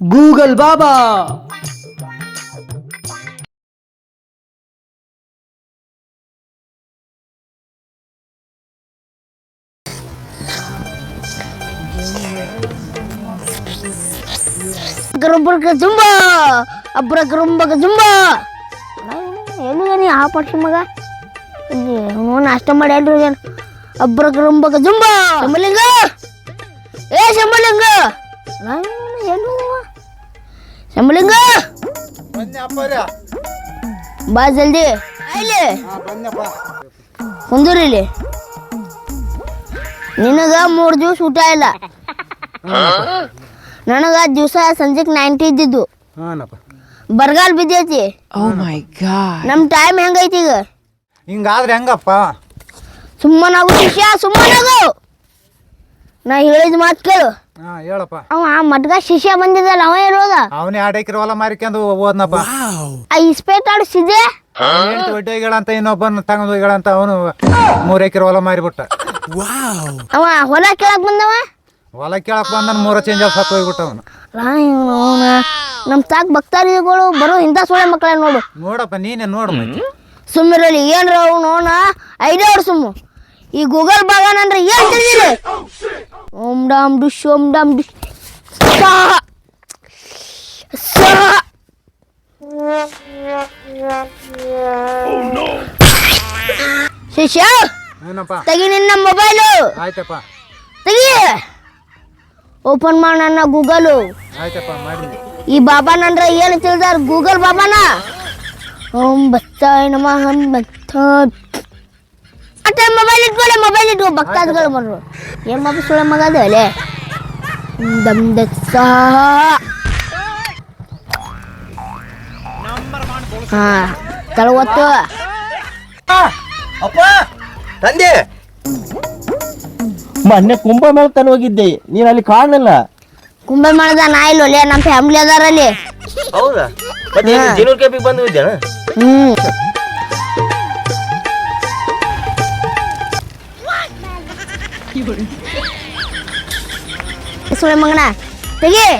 Google ಬಾಬಾ ಗರುಬ್ಬರ್ಗ ಜುಂಬ ಅಬ್ರ ಗರುಂಬಗ ಜುಂಬ ಎಲ್ಲಿ ಏನಿ ಆ ಪಕ್ಷಿ ಮಗ ಇಲ್ಲಿ ಅವನು ನಾಷ್ಟ ಮಾಡಿ ಎಲ್ರು ಏನು ಅಬ್ರ ಗರುಂಬಗ ಜುಂಬ! ಶಂಬಲಿಂಗ ಏ ಶಂಬಲಿಂಗ ಶಂಬಲಿಂಗ ಬಾ ಜಲ್ದಿ. ಇಲ್ಲಿ ಕುಂದೂರಿ ಇಲ್ಲಿ ನಿನಗ ಮೂರು ದಿವಸ ಊಟ ಇಲ್ಲ. ನನಗ ದಿವಸ ಸಂಜೆಗೆ ನೈಂಟಿ ಇದ್ದಿದ್ದು. ಬರಗಾಲ ಬಿದ್ದೈತಿ ಓ ಮೈ ಗಾಡ್ ನಮ್ ಟೈಮ್ ಹೆಂಗೈತಿ ಈಗ? ಹಿಂಗಾದ್ರೆ ಹೆಂಗಪ್ಪ? ಸುಮ್ಮನಾಗು ಶಿಷ್ಯ ಸುಮ್ಮನಾಗು. ನಾ ಹೇಳಿದ ಮಾತು ಕೇಳು. ಹಾ ಹೇಳಪ್ಪ. ಅವ ಮಟ್ಗ ಶಿಷ್ಯ ಬಂದಿದ್ದಲ್ಲ ಅವ ಇರೋದ ಅವನೇ ಎರಡು ಎಕರೆ ಹೊಲ ಮಾರಿಕೊಂಡು ಓದ್ನಪ್ಪ. ಆ ಇಸ್ಪೇಟ್ ಆಡಿಸಿದೆ ಹೆಂಡತಿ ಅಂತ ಇನ್ನೊಬ್ಬನ ತಗೊಂಡು ಹೋಗ್ಯಾಳಂತ ಅವನು ಮೂರು ಎಕರೆ ಹೊಲ ಮಾರಿಬಿಟ್ಟ. ಅವ ಹೊಲ ಕೇಳಕ್ ಬಂದವ? ಹೊಲ ಕೇಳಕ್ ಬಂದ ಮೂರ ಚೇಂಜ್ ಆಫ್ ಸತ್ತು ಹೋಗ್ಬಿಟ್ಟ ಅವನು. ಅವನ. ನಮ್ ತಾಕ್ ಭಕ್ತಾದಿಗಳು ಬರೋ ಇಂಥ ಸೊಳ್ಳೆ ಮಕ್ಕಳ ನೋಡು. ನೋಡಪ್ಪ ನೀನೆ ನೋಡು ಮತ್ತೆ. ಸುಮ್ಮಿರಲಿ ಏನ್ರ ಅವ್ನು ಐದೇ ಹೊಡ್ ಸುಮ್ಮು. ಈ ಗೂಗಲ್ ಬಾಗನ್ ಅಂದ್ರೆ ಏನ್ ತಿಳಿದಿದೆ? ಓಂ ಡಾಮ್ ಡುಶ್ ಓಂ ಡಾಮ್ ಡುಶ್. ಸ್ವಾಹ. ಶಿಷ್ಯ ಏನಪ್ಪ? ತೆಗಿ ನಿನ್ನ ಮೊಬೈಲು ಆಯ್ತಪ್ಪ. ತೆಗಿ. ಓಪನ್ ಮಾಡ ನನ್ನ ಗೂಗಲು ಆಯ್ತಪ್ಪ ಮಾಡಿ. ಈ ಬಾಬಾನಂದ್ರ ಏನು ತಿಳಿದಾರ? ಗೂಗಲ್ ಬಾಬಾನ? ಓಂ ಬತ್ತಾಯ ನಮಃ ಬತ್ತ ಅಟ್ಟೆ ಮೊಬೈಲ್ ಇಟ್ಕೊಳ್ಳಿ ಮೊಬೈಲ್ ಇಟ್ಕೊ ಭಕ್ತಾದಿಗಳು ಬರ್ರು ಏನ್ ಮಗ ಸುಳ್ಳ ಮಗ ಅದೇ ಅಲೆ ದಮ್ ದತ್ಸ ಹಾ ತಳವತ್ತು ಅಪ್ಪ ತಂದೆ. ಮೊನ್ನೆ ಕುಂಭಮೇಳ ತನ ಹೋಗಿದ್ದೆ ನೀನ್ ಅಲ್ಲಿ ಕಾಣಲಿಲ್ಲ. ಕುಂಭಮೇಳದ ಮಾಡದ ನಾ ಇಲ್ಲ ನಮ್ಮ ಫ್ಯಾಮಿಲಿ ಅದಾರಲ್ಲಿ. ಹೌದಾ? ಮತ್ತೆ. ಜನೂರ್ ಕ್ಯಾಪಿಗೆ ಬಂದು ಸುಳ್ಳ ಮಗನ ತೆಗಿ.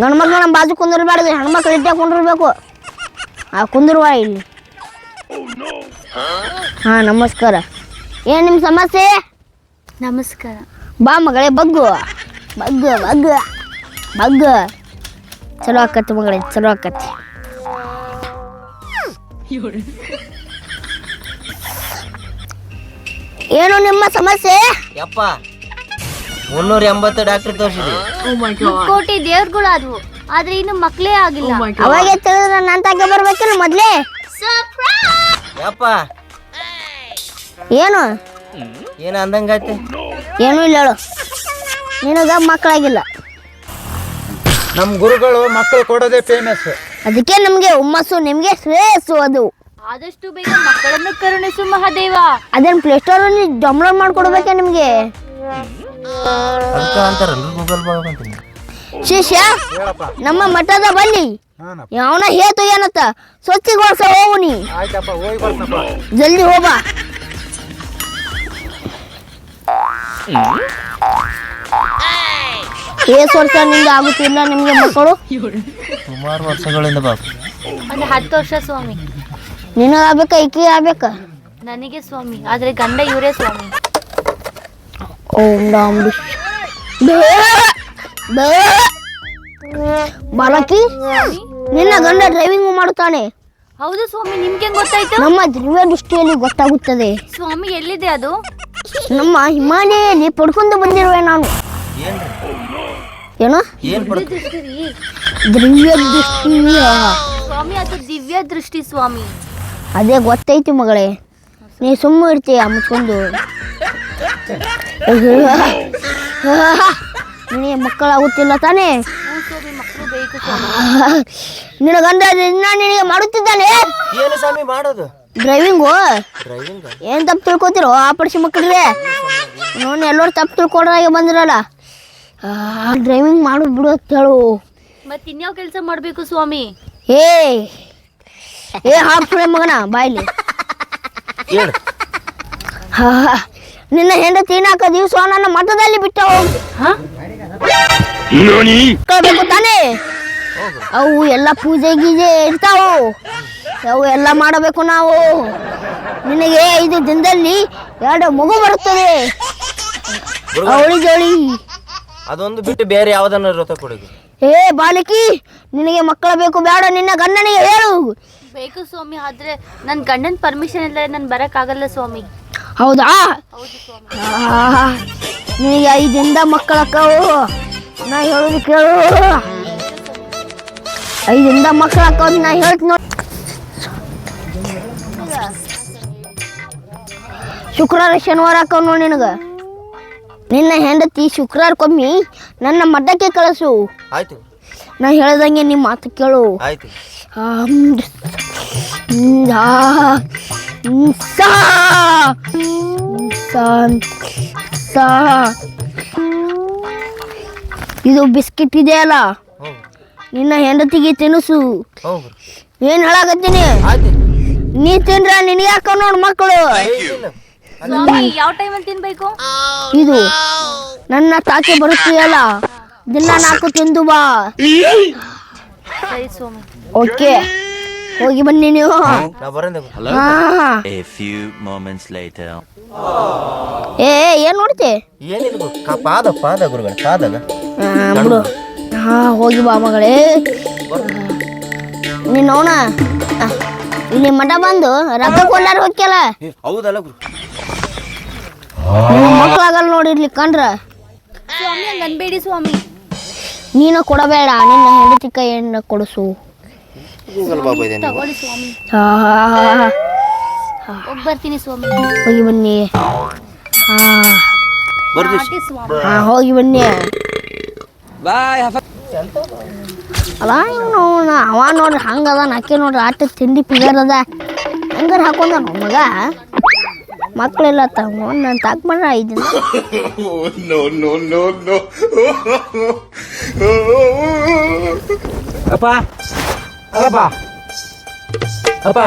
ಗಂಡು ಮಕ್ಕಳು ನಮ್ಮ ಬಾಜು ಕುಂದಿರ್ಬಾರ್ದು ಹೆಣ್ಮಕ್ಳು ಇಟ್ಟೆ ಕುಂದಿರ್ಬೇಕು. ಆ ಕುಂದಿರುವ ಇಲ್ಲಿ. ಹಾ ನಮಸ್ಕಾರ. ಏನು ನಿಮ್ಮ ಸಮಸ್ಯೆ? ನಮಸ್ಕಾರ. ಬಾ ಮಗಳೇ ಬಗ್ಗು. ಬಗ್ಗು ಬಗ್ಗು. ಬಗ್ಗು. ಚಲೋ ಆಕತಿ ಮಗಳೇ ಚಲೋ ಆಕತಿ. ಏನು ನಿಮ್ಮ ಸಮಸ್ಯೆ? ಯಪ್ಪ ಮುನ್ನೂರ ಎಂಬತ್ತು ಡಾಕ್ಟರ್ ತೋರಿಸಿದ್ವಿ ಕೋಟಿ ದೇವ್ರುಗಳು ಆದ್ವು ಆದ್ರೆ ಇನ್ನು ಮಕ್ಳೇ ಆಗಿಲ್ಲ. ಅವಾಗೆ ತಿಳಿದ್ರೆ ನನ್ನ ತಾಕೆ ಬರ್ಬೇಕಿಲ್ಲ ಮೊದ್ಲೇ. ಯಪ್ಪ ಏನು? ಏನು ಅಂದಂಗೈತೆ ಏನೂ ಇಲ್ಲ ಹೇಳು. ನಿನಗ ಮಕ್ಕಳಾಗಿಲ್ಲ. ನಮ್ಮ ಗುರುಗಳು ಮಕ್ಕಳು ಕೊಡೋದೇ ಫೇಮಸ್ ಅದಕ್ಕೆ ನಮಗೆ ಹುಮ್ಮಸ್ಸು ನಿಮಗೆ ಶ್ರೇಯಸ್ಸು ಅದು. ಆದಷ್ಟು ಬೇಗ ಮಕ್ಕಳನ್ನು ಕರುಣಿಸು ಮಹಾದೇವ. ಅದೇನು ಪ್ಲೇಸ್ಟೋರಲ್ಲಿ ಡೌನ್ಲೋಡ್ ಮಾಡ್ಕೊಡ್ಬೇಕೆ ನಿಮಗೆ? ಅದಕ್ಕೆ ಅಂತಾರಲ್ಲ ಗೂಗಲ್ ಬಾಬ್ ಅಂತೀನಿ. ಶಿಷ್ಯ ಹೇಳಪ್ಪ. ನಮ್ಮ ಮಠದ ಬಲ್ಲಿ ಯಾವನ ಹೇತು ಏನತ್ತ? ಸ್ವಚ್ಛಗೊಳಿಸ ಹೋಗು ನೀ. ಆಯ್ತಪ್ಪ ಹೋಗಿ ಜಲ್ದಿ ಹೋಗ ಏಸ್ ವರ್ಷದಿಂದ ಆಗುತ್ತಿಲ್ಲ ನಿಮ್ಗೆ ಮಕ್ಕಳು? ಸುಮಾರು ವರ್ಷಗಳಿಂದ ಬಾಬು ಒಂದು ಹತ್ತು ವರ್ಷ ಸ್ವಾಮಿ. ನಿನಗ ಆಗ್ಬೇಕ ಈಕಿ ಆಗ್ಬೇಕ? ನನಗೆ ಸ್ವಾಮಿ ಆದ್ರೆ ಗಂಡ ಇವರೇ ಸ್ವಾಮಿ. ಓಂ ಬೇ ಬಾಲಕಿ ನಿನ್ನ ಗಂಡ ಡ್ರೈವಿಂಗ್ ಮಾಡುತ್ತಾನೆ. ಹೌದು ಸ್ವಾಮಿ ನಿಮ್ಗೆ ಗೊತ್ತಾಯ್ತು? ನಮ್ಮ ದಿವ್ಯ ದೃಷ್ಟಿಯಲ್ಲಿ ಗೊತ್ತಾಗುತ್ತದೆ. ಸ್ವಾಮಿ ಎಲ್ಲಿದೆ ಅದು? ನಮ್ಮ ಹಿಮಾಲಯಲ್ಲಿ ಪಡ್ಕೊಂಡು ಬಂದಿರುವೆ ನಾನು. ಏನೋ? ಏನ್ ದಿವ್ಯ ದೃಷ್ಟಿಯ ಸ್ವಾಮಿ ಅದು ದಿವ್ಯ ದೃಷ್ಟಿ ಸ್ವಾಮಿ. ಅದೇ ಗೊತ್ತೈತಿ ಮಗಳೇ. ನೀ ಸುಮ್ಮ ಇರ್ತೀಯ ಮುಚ್ಕೊಂಡು. ನೀ ಮಕ್ಕಳಾಗುತ್ತಿಲ್ಲ ತಾನೇ? ನಿನಗಂದ್ರೆ ನಿನಗೆ ಮಾಡುತ್ತಿದ್ದಾನೆ? ಏನು ಸ್ವಾಮಿ ಮಾಡೋದು? ಡ್ರೈವಿಂಗು ಡ್ರೈವಿಂಗ್ ಏನು ತಪ್ಪು ತಿಳ್ಕೊತಿರೋ ಆ ಪಡಿಸಿ ಮಕ್ಕಳಿಗೆ? ನೋಡಿ ಎಲ್ಲರೂ ತಪ್ಪು ತಿಳ್ಕೊಡ್ರಾಗೆ ಬಂದಿರಲ್ಲ. ಡ್ರೈವಿಂಗ್ ಮಾಡೋದು ಬಿಡು ಅಂತ ಹೇಳು. ಮತ್ತೆ ಇನ್ಯಾವ ಕೆಲಸ ಮಾಡಬೇಕು ಸ್ವಾಮಿ? ಏ ಏ ಹಾಕ್ಬಿಡೆ ಮಗನ ಬಾಯ್ಲಿ. ಹೇಳು ಹಾ ನಿನ್ನ ಹೆಂಡತಿ ನಾಲ್ಕು ದಿವಸ ನನ್ನ ಮಠದಲ್ಲಿ ಬಿಟ್ಟ ಹೋಗಿ. ಕಳ್ಬೇಕು ತಾನೇ? ಅವು ಎಲ್ಲ ಪೂಜೆ ಗೀಜೆ ಇರ್ತಾವು. ಅವು ಎಲ್ಲ ಮಾಡಬೇಕು ನಾವು. ನಿನಗೆ ಐದು ದಿನದಲ್ಲಿ ಎರಡು ಮಗು ಬರುತ್ತದೆ. ಅವಳಿ ಜೋಳಿ. ಅದೊಂದು ಬಿಟ್ಟು ಬೇರೆ ಯಾವ್ದನ್ನ ಕೊಡುಗೆ ಏ ಬಾಲಕಿ ನಿನಗೆ ಮಕ್ಕಳು ಬೇಕು ಬೇಡ ನಿನ್ನ ಗಂಡನಿಗೆ ಹೇಳು. ಬೇಕು ಸ್ವಾಮಿ ಆದ್ರೆ ನನ್ನ ಗಂಡನ ಪರ್ಮಿಷನ್ ಇಲ್ಲ ನಾನು ಬರಕ್ ಆಗಲ್ಲ ಸ್ವಾಮಿ. ಹೌದಾ? ಹೌದು ಸ್ವಾಮಿ. ನಿನಗೆ ಐದಿಂದ ಮಕ್ಕಳಕ್ಕವು ನಾ ಹೇಳುದು ಕೇಳು. ಐದಿಂದ ಮಕ್ಕಳಕ್ಕವ್ ನಾ ಹೇಳ್ತೀನಿ ನೋಡಿ. ಶುಕ್ರವಾರ ಶನಿವಾರ ಹಾಕವ್ ನೋಡಿ ನಿನಗ. ನಿನ್ನ ಹೆಂಡತಿ ಶುಕ್ರವಾರಕ್ಕೊಮ್ಮಿ ನನ್ನ ಮಠಕ್ಕೆ ಕಳಿಸು. ಆಯ್ತು. ನಾ ಹೇಳ್ದಂಗೆ ನಿಮ್ಮ ಮಾತು ಕೇಳು. ಆಯ್ತು. ಆಮ್, ಇದು ಬಿಸ್ಕಿಟ್ ಇದೆಯಲ್ಲ? ನಿನ್ನ ಹೆಂಡತಿಗೆ ತಿನಿಸು ಹೋಗು ಏನ್ ಹೇಳಾಕತ್ತೀನಿ? ನೀ ತಿಂದ್ರ ನಿನಗೆ ಯಾಕ ನೋಡ್ ಮಕ್ಕಳು? ಯಾವ ಟೈಮಲ್ಲಿ ತಿನ್ಬೇಕು? ಇದು ನನ್ನ ತಾಕೆ ಬರುತ್ತೀಯಲ್ಲ? ದಿನ ನಾಲ್ಕು ತಿಂದು ಬಾ. ಓಕೆ ಹೋಗಿ ಬನ್ನಿ ನೀವು. ನಾ ಬರಂದೆ ಹಾ. A few moments later. ಏ ಏನ್ ನೋಡ್ತಿ ಏನಿಲ್ಲ. ಕಾ ಪಾದ ಪಾದ ಗುರುಗಳ ಪಾದಾಗ. ಆ, ಬಿಡು. ಹಾ ಹೋಗಿ ಬಾ ಮಗಳೇ. ನೀನ್ ಅವನ ಇಲ್ಲಿ ಮಠ ಬಂದು ರೊಕ್ಕ ಕೊಂಡಾರ ಹೋಗ್ಯಲ್ಲ. ಏ, ಹೌದಲ್ಲ ಗುರು. ನಿಮ್ಮ ಮಕ್ಳಾಗಲ್ಲ ನೋಡಿ ಇಲ್ಲಿ ಕಂಡ್ರ. ಸ್ವಾಮಿ ಹಂಗ ಅನ್ಬೇಡಿ ಸ್ವಾಮಿ. ನೀನು ಕೊಡಬೇಡ ನಿನ್ನ ಹೆಂಡತಿ ಕೈಯನ್ನ ಕೊಡಿಸು. ಗೂಗಲ್ ಬಾಬಾ ಇದೆ ನೀವು ತಗೊಳ್ಳಿ ಸ್ವಾಮಿ. ಹಾ ಹೋಗ್ ಬರ್ತೀನಿ ಸ್ವಾಮಿ. ಹೋಗಿ ಬನ್ನಿ. ಹಾ. ಬರ್ದಿ ಆಟಿ ಸ್ವಾಮಿ. ಹಾ ಹೋಗಿ ಬನ್ನಿ. ಅಲ್ಲ ನೋಡ ಅವ ನೋಡ್ರಿ ಹಂಗದ ನಾಕೆ ನೋಡ್ರಿ ಆಟ ತಿಂಡಿ ಪಿಗರ್ ಅದ. ಹಂಗಾರ ಹಾಕೊಂಡ ಮಗ? ಮಕ್ಕಳೆಲ್ಲ ತಗೊಂಡು ನಾನು ತಾಕ್ಬಂದ್ರ ಐದು ಅಪ್ಪ. ಅಲ್ಲಪ್ಪ ಅಪ್ಪ.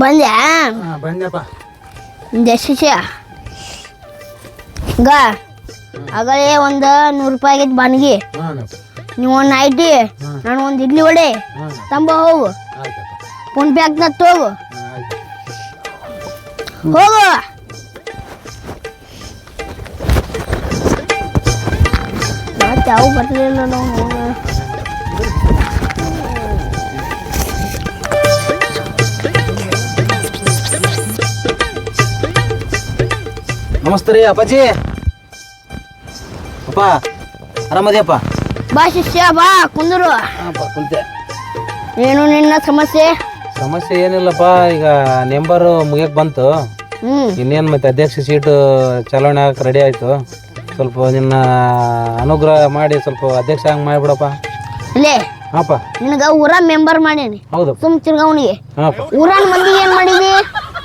ಬಂದ್ಯಾ? ಹಾ ಬಂದೆಪ್ಪ ದಶ ಗ ಆಗಲೇ ಒಂದು ನೂರು ರೂಪಾಯಿ ಆಗೈತೆ ಬಾನಿಗೆ ನೀವು ಒಂದು ನೈಟಿ ನಾನು ಒಂದು ಇಡ್ಲಿ ವಡೆ ತಂಬ ಹೋಗು. ಆಯ್ತಪ್ಪ. ಫೋನ್ ಪೇ ಹಾಕ್ನ ಹೋಗು ಆಯ್ತು. ಹೋಗು. ಯಾವ ಬರಲಿಲ್ಲ ನಾವು ನಮಸ್ತೆ ರೀ ಅಪ್ಪಾಜಿ. ಅಪ್ಪ ಆರಾಮದಿಯಪ್ಪ ಬಾ ಶಿಷ್ಯ ಬಾ ಕುಂದರು. ಕುಂತೆ. ಏನು ನಿನ್ನ ಸಮಸ್ಯೆ? ಸಮಸ್ಯೆ ಏನಿಲ್ಲಪ್ಪ ಈಗ ನೆಂಬರು ಮುಗಿಯಕ್ಕೆ ಬಂತು. ಇನ್ನೇನ್ ಇನ್ನೇನು ಮತ್ತೆ ಅಧ್ಯಕ್ಷ ಸೀಟು ಚಲಾವಣೆ ಆಗಕ್ಕೆ ರೆಡಿ ಆಯಿತು. ಸ್ವಲ್ಪ ನಿನ್ನ ಅನುಗ್ರಹ ಮಾಡಿ ಸ್ವಲ್ಪ ಅಧ್ಯಕ್ಷ ಹಂಗೆ ಮಾಡಿಬಿಡಪ್ಪ. ಲೇ ಹಾಪ. ನಿನಗ ಊರ ಮೆಂಬರ್ ಮಾಡೇನಿ. ಹೌದಪ್ಪ ಸುಮ್ ತಿರ್ಗವನಿಗೆ. ಹಾಂಪ್ಪ ಊರನ್ ಮಂದಿಗೆ ಏನ್ ಮಾಡಿದಿ?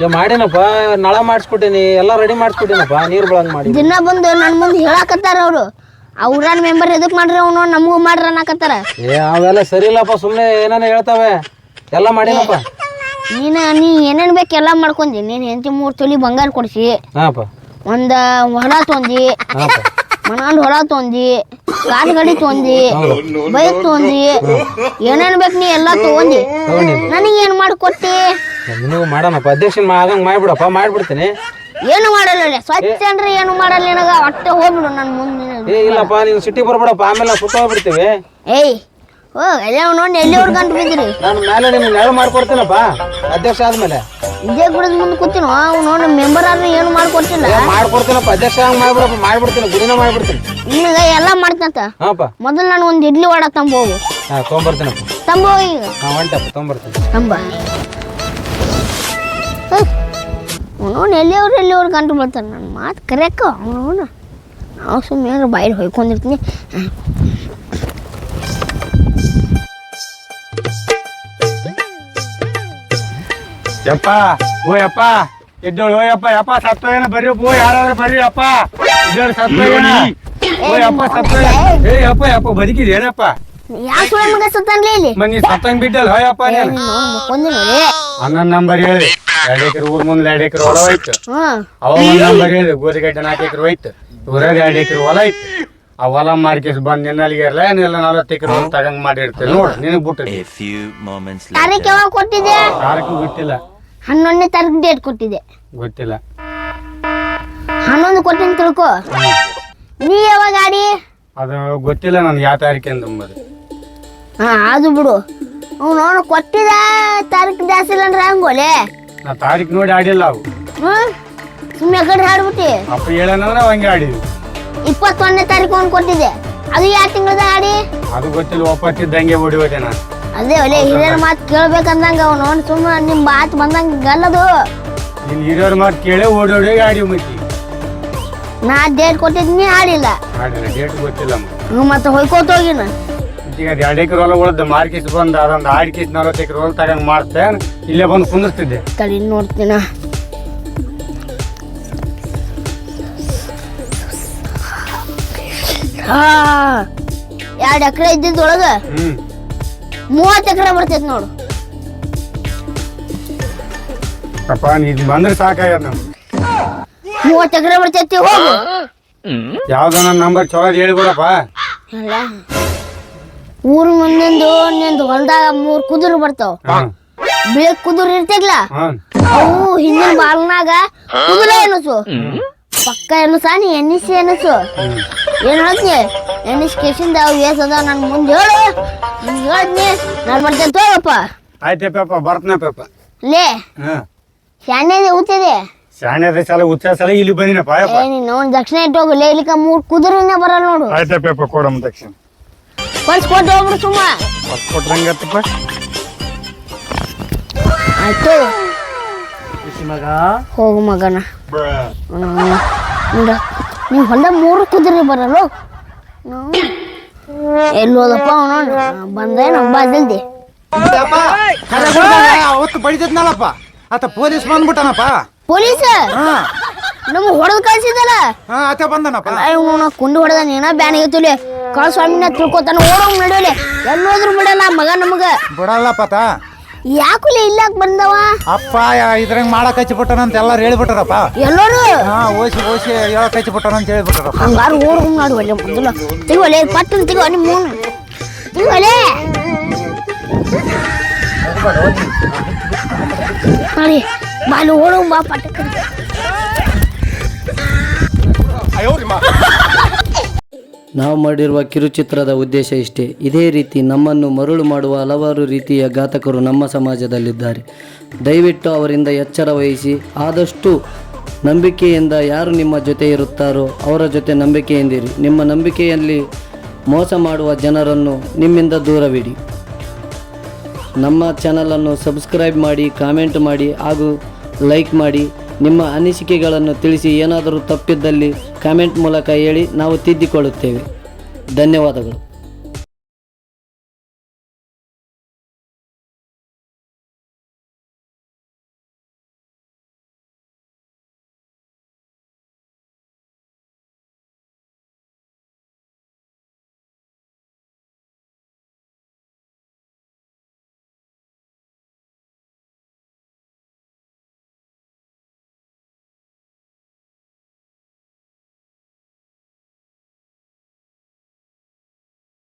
ಏ ಮಾಡಿನಪ್ಪ. ನಳ ಮಾಡಿಸ್ಕೊಟ್ಟೀನಿ. ಎಲ್ಲ ರೆಡಿ ಮಾಡಿಸ್ಕೊಟ್ಟೀನಪ್ಪ. ನೀರು ಬಳಂಗ್ ಮಾಡಿ ದಿನ ಬಂದು ನನ್ ಮುಂದೆ ಹೇಳಕತ್ತಾರ ಅವರು. ಆ ಊರನ್ ಮೆಂಬರ್ ಎದಕ್ ಮಾಡ್ರಿ ಅವನು? ನಮಗೂ ಮಾಡ್ರಿ ಅನ್ನಕತ್ತಾರ. ಏ ಅವೆಲ್ಲ ಸರಿ ಇಲ್ಲಪ್ಪ ಸುಮ್ಮನೆ ಏನೇನು ಹೇಳ್ತಾವೆ. ಎಲ್ಲ ಮಾಡಿನಪ್ಪ. ನೀನ ನೀ ಏನೇನ್ ಬೇಕು ಎಲ್ಲ ಮಾಡ್ಕೊಂಡಿ. ನೀನ್ ಹೆಂಡತಿ ಮೂರ್ ತೊಲಿ ಬಂಗಾರ ಕೊಡ್ಸಿ. ಹಾಂಪ್ಪ ಒಂದ ಹೊಲ ತೊಂದಿ ಮನಾಲ್ ಹೊಲ ತೊಂದಿ ಕಾರ್ ಗಾಡಿ ತೊಂದಿ ಬೈಕ್ ತೊಂದಿ ಏನೇನ್ ಬೇಕು ನೀ ಎಲ್ಲಾ ತೊಗೊಂಡಿ. ನನಗೆ ಏನ್ ಮಾಡ್ಕೊಟ್ಟಿ? ನಿನಗೂ ಮಾಡೋಣಪ್ಪ ಅಧ್ಯಕ್ಷನ ಆಗಂಗೆ ಮಾಡ್ಬಿಡಪ್ಪ ಮಾಡ್ಬಿಡ್ತೀನಿ. ಏನು ಮಾಡಲ್ಲ ಸ್ವಚ್ಛ ಅಂದ್ರೆ ಏನು ಮಾಡಲ್ಲ ನಿನಗ? ಹೊಟ್ಟೆ ಹೋಗ್ಬಿಡು ನನ್ ಮುಂದೆ ಏ ಇಲ್ಲಪ್ಪ ನೀನು ಸಿಟಿ ಬರ್ಬೇಡಪ್ಪ ಆಮೇಲೆ ಸುತ್ತ ಹೋಗ್ಬಿಡ್ತೀವಿ ಏಯ್ ಓ ಎಲ್ಲ ನೋಡಿ ಎಲ್ಲಿವ್ರ ಗಂಟು ಬಿದ್ರಿ ನಾನು ಮೇಲೆ ನೆರಳು ಮಾಡ್ಕೊಡ್ತೀನಪ್ಪ. ಅಧ್ಯಕ್ಷ ಆದ್ಮೇಲೆ. ಇದೇ ಗುಡದ ಮುಂದೆ ಕೂತಿನ? ಅವ್ನು ನೋಡಿ ಮೆಂಬರ್ ಆದ್ರೆ ಏನು ಮಾಡ್ಕೊಟ್ಟಿಲ್ಲ ಏ, ಮಾಡ್ಕೊಡ್ತೀನಪ್ಪ ಅಧ್ಯಕ್ಷ ಹಂಗೆ ಮಾಡ್ಬಿಡಪ್ಪ ಮಾಡ್ಬಿಡ್ತೀನಿ ಗುಡಿನ ಮಾಡ್ಬಿಡ್ತೀನಿ. ನಿನಗ ಎಲ್ಲ ಮಾಡ್ತಂತ? ಹಾಂಪ್ಪ. ಮೊದಲು ನಾನು ಒಂದು ಇಡ್ಲಿ ವಡ ತಂಬೋಗು. ಹಾಂ ತೊಗೊಂಬರ್ತೀನಪ್ಪ. ತಂಬೋ ಈಗ. ಹಾಂ ಹೊಂಟಪ್ಪ ತೊಗೊಂಬರ್ತೀನಿ. ತಂಬ. ಅವನು ಎಲ್ಲಿಯವ್ರು ಎಲ್ಲಿಯವ್ರು ಗಂಟು ಬರ್ತಾನೆ ನನ್ನ ಮಾತು ಕರೆಯಕ್ಕ ಅವನು ನಾವು ಸುಮ್ಮನೆ ಬಾಯಲ್ಲಿ ಹೊಯ್ಕೊಂಡಿರ್ತೀನಿ. ಯಪ್ಪ ಓ ಯಪ್ಪ ಎದ್ದೋಳು ಓ ಯಪ್ಪ ಯಪ್ಪ ಸತ್ತೋಯನ ಬರ್ರಿ ಓ ಯಾರಾದ್ರೂ ಬರ್ರಿ ಅಪ್ಪ ಇದ್ದೋಳು ಏನ ಓ ಯಪ್ಪ ಸತ್ತೋಯನ ಏ ಯಪ್ಪ ಯಪ್ಪ ಯಾವ ಸುಳ್ಳ ಮಗ ಸತ್ತಾನ್ಲೇ ಇಲ್ಲಿ? ಮನಿ ಸತ್ತಂಗ್ ಬಿಟ್ಟಲ್ಲ ಹೋಯಪ್ಪ ನೀನು. ಕೊಂದಿನ ರೀ ಹನ್ನೊಂದು ನಂಬರ್ ಹೇಳಿ. ಎರಡು ಎಕರೆ ಊರ್ ಮುಂದೆ ಎರಡು ಎಕರೆ ಹೊಲ ಹೋಯ್ತು. ಅವ ಒಂದ್ ನಂಬರ್ ಹೇಳಿ ಗೋರಿಗಡ್ಡೆ ನಾಲ್ಕು ಎಕರೆ ಹೋಯ್ತು. ಊರಾಗ ಎರಡು ಎಕರೆ ಹೊಲ ಐತಿ. ಆ ಹೊಲ ಮಾರ್ಕೇಸ್ ಬಂದ್ ನಿನ್ನಲ್ಲಿಗೆ ಇರಲ್ಲ ಏನಿಲ್ಲ ನಲವತ್ತು ಎಕರೆ ಹೊಲ ತಗಂಗ್ ಮಾಡಿರ್ತೀನಿ ನೋಡು ನಿನಗ್ ಬಿಟ್ಟು ಬಿಟ್ಟಿಲ್ಲ. ಯಾವಾಗ ಕೊಟ್ಟಿದ್ದೆ ತಾರೀಕು ಗೊತ್ತಿಲ್ಲ ಹನ್ನೊಂದನೇ ತಾರೀಕು ಡೇಟ್ ಕೊಟ್ಟಿದೆ. ಗೊತ್ತಿಲ್ಲ. ಹನ್ನೊಂದು ಕೊಟ್ಟಿನ ತಿಳ್ಕೊ. ನೀ ಯಾವಾಗ ಆಡಿ? ಅದು ಗೊತ್ತಿಲ್ಲ ನನ್ಗೆ ಯಾವ ತಾರೀಕು ಅಂತ ಅಂಬೋದು. ಹಾ ಅದು ಬಿಡು. ಅವ್ನು ಕೊಟ್ಟಿದ ತಾರೀಕು ಜಾಸ್ತಿ ಇಲ್ಲ ಅಂದ್ರೆ ಹಂಗೋಲೆ? ನಾ ತಾರೀಕು ನೋಡಿ ಆಡಿಲ್ಲ ಅವು. ಹ್ಮ್ ಸುಮ್ಮನೆ ಕಡೆ ಆಡ್ಬಿಟ್ಟಿ ಅಪ್ಪ ಹೇಳೋಣ ಹಂಗೆ ಆಡಿದ್ವಿ ಇಪ್ಪತ್ತೊಂದನೇ ತಾರೀಕು ಒಂದು ಕೊಟ್ಟಿದೆ. ಅದು ಯಾವ ತಿಂಗಳದ ಆಡಿ? ಅದು ಗೊತ್ತಿಲ್ಲ ಒಪ್ಪತ್ತಿದ್ದಂಗೆ ಓಡಿ ಹೋದೆ ನಾನು. ಅದೇ ಒಲೆ ಹಿರಿಯರ ಮಾತು ಕೇಳ್ಬೇಕಂದಂಗ ಅವನು. ಅವ್ನು ಸುಮ್ಮನೆ ನಿಮ್ಮ ಮಾತು ಬಂದಂಗ ಗಲ್ಲದು ಹಿರಿಯರ ಹಿರಿಯವ್ರ ಮಾತು ಕೇಳಿ ಓಡೋಡಿ ಓಡಿ ಆಡಿ ಮತ್ತಿ ನಾ ಡೇಟ್ ಕೊಟ್ಟಿದ್ನಿ ಆಡಿಲ್ಲ ಆಡಿಲ್ಲ ಡೇಟ್ ಗೊತ್ತಿಲ್ಲ. ಹ್ಞೂ ಮತ್ತೆ ಹೊಯ್ಕೋತ ಹೋಗಿನ. ಈಗ ಅದು ಎರಡು ಎಕರೆ ಹೊಲ ಉಳ್ದ ಮಾರ್ಕೆಟ್ ಬಂದು ಅದೊಂದು ಆಡಿಕೇಸ್ ನಲವತ್ತು ಎಕರೆ ಹೊಲ ತಗಂಗ್ ಮಾಡ್ತೆ. ಇಲ್ಲೇ ಬಂದು ಕುಂದಿರ್ತಿದ್ದೆ. ತಡಿ ನೋಡ್ತೀನ. ಎರಡು ಎಕರೆ ಇದ್ದಿದ್ದೊಳಗ ಹ್ಮ್. ಮೂವತ್ತು ಎಕರೆ ಬರ್ತೈತಿ ನೋಡು. ಅಪ್ಪ ನೀನ್ ಬಂದ್ರೆ ಸಾಕಾಗ್ಯದ ನಮ್ಗೆ. ಮೂವತ್ತು ಎಕರೆ ಬರ್ತೈತಿ ಹೋಗು. ಯಾವ್ದೋ ನಂಬರ್ ಚಲೋ ಹೇಳ್ಬಿಡಪ್ಪ ಅಲ್ಲ ಊರ್ ಮುಂದಿಂದು ನಿಂದು ಹೊಲ್ದಾಗ ಮೂರ್ ಕುದುರೆ ಬರ್ತಾವ. ಬಿಳಿ ಕುದುರೆ ಇರ್ತೈತಿಲ್ಲ ಅವು ಹಿಂದಿನ ಬಾಲ್ನಾಗ ಕುದುರೆ ಎನಸು ಪಕ್ಕ ಎನಸ ನೀ ಎನ್ನಿಸಿ ಎನಸು ಏನ್ ಹೇಳ್ತೀನಿ ಎನ್ನಿಸ್ ಕೇಸಿಂದ ಅವು ಏಸ್ ಅದ ನನ್ ಮುಂದೆ ಹೇಳು. ನಿಂಗೆ ಹೇಳ್ತೀನಿ ನಾನು ಮಾಡ್ತೇನೆ ತಗೋಪ್ಪ ಬರ್ತನ ಪೇಪ ಲೇ ಶಾನೆ ಊತಿದೆ ಶಾಣೆ ಸಲ ಉತ್ಸಾಹ ಸಲ ಇಲ್ಲಿ ಬಂದಿನಪ್ಪ ಏ ನೀನು ಅವ್ನ ದಕ್ಷಿಣ ಇಟ್ಟೋಗು ಲೇ ಇಲ್ಲಿಕ ಮೂರು ಕುದುರೆನೇ ಬರಲ್ಲ ನೋಡು. ಆಯ್ತಪ್ಪ ಕೊಡಮ್ಮ ದಕ್ಷಿಣ. ಕೊಡ್ಸ್ ಕೊಟ್ಟು ಹೋಗ್ಬಿಡು ಸುಮ್ಮ. ಕೊಟ್ರಂಗತ್ತಪ್ಪ ಆಯ್ತು ಮಗ ಹೋಗು ಮಗನ. ನೋಡ ನೀವು ಹೊಲ ಮೂರು ಕುದುರೆ ಬರಲ್ಲ? ಎಲ್ಲಿ ಹೋದಪ್ಪ ಅವನು? ನಮ್ಮ ಬಾಜಲ್ದಿ ಅವತ್ತು ಬಡಿದಿದ್ನಲ್ಲಪ್ಪ. ಆತ ಪೊಲೀಸ್ ಬಂದ್ಬಿಟ್ಟನಪ್ಪ. ಪೊಲೀಸ್? ಹಾ. ನಮ್ಗೆ ಹೊಡೆದು ಕಳ್ಸಿದಲ್ಲ? ಹಾ ಆತ ಬಂದನಪ್ಪ. ಇವನು ಕುಂಡು ಹೊಡೆದ ನೀನ? ಬ್ಯಾನಿಗೆ ತುಲಿ ಕಳ್ಸ್ವಾಮಿನ ತಿಳ್ಕೊತಾನ ಓಡೋ ನಡೆಯಲಿ ಎಲ್ಲೋದ್ರು ಬಿಡಲ್ಲ ಮಗ ನಮಗ. ಬಿಡಲ್ಲಪ್ಪ ಆತ. ಯಾಕುಲೆ ಇಲ್ಲಾಕ್ ಬಂದವ? ಅಪ್ಪ ಇದ್ರಂಗ್ ಮಾಡಕ್ ಹಚ್ಚಿಬಿಟ್ಟನಂತ ಎಲ್ಲಾರು ಹೇಳ್ಬಿಟ್ಟಾರಪ್ಪ ಎಲ್ಲರೂ? ಹಾ ಓಸಿ ಓಸಿ ಹೇಳಕ್ ಹಚ್ಚಿಬಿಟ್ಟನ ಅಂತ ಹೇಳ್ಬಿಟ್ಟಾರಪ್ಪ ಹಂಗಾರು ಓಡೋಗ್ ನಾಡು ಒಳ್ಳೆ ಮೊದಲು ತಿರುವಲೆ ಪಟ್ಟನ್ ತಿರುವ ನಿಮ್ಮ ಮೂನು ತಿರುವಲೆ ನೋಡಿ ಬಾಲಿ ಓಡೋಗ್ ಬಾ ಪಟ್ಟಕ್ಕೆ ನಾವು ಮಾಡಿರುವ ಕಿರುಚಿತ್ರದ ಉದ್ದೇಶ ಇಷ್ಟೇ. ಇದೇ ರೀತಿ ನಮ್ಮನ್ನು ಮರುಳು ಮಾಡುವ ಹಲವಾರು ರೀತಿಯ ಘಾತಕರು ನಮ್ಮ ಸಮಾಜದಲ್ಲಿದ್ದಾರೆ. ದಯವಿಟ್ಟು ಅವರಿಂದ ಎಚ್ಚರ ವಹಿಸಿ, ಆದಷ್ಟು ನಂಬಿಕೆಯಿಂದ ಯಾರು ನಿಮ್ಮ ಜೊತೆ ಇರುತ್ತಾರೋ ಅವರ ಜೊತೆ ನಂಬಿಕೆಯಿಂದಿರಿ. ನಿಮ್ಮ ನಂಬಿಕೆಯಲ್ಲಿ ಮೋಸ ಮಾಡುವ ಜನರನ್ನು ನಿಮ್ಮಿಂದ ದೂರವಿಡಿ. ನಮ್ಮ ಚಾನಲನ್ನು ಸಬ್ಸ್ಕ್ರೈಬ್ ಮಾಡಿ, ಕಾಮೆಂಟ್ ಮಾಡಿ ಹಾಗೂ ಲೈಕ್ ಮಾಡಿ. ನಿಮ್ಮ ಅನಿಸಿಕೆಗಳನ್ನು ತಿಳಿಸಿ ಏನಾದರೂ ತಪ್ಪಿದ್ದಲ್ಲಿ ಕಾಮೆಂಟ್ ಮೂಲಕ ಹೇಳಿ ನಾವು ತಿದ್ದಿಕೊಳ್ಳುತ್ತೇವೆ. ಧನ್ಯವಾದಗಳು.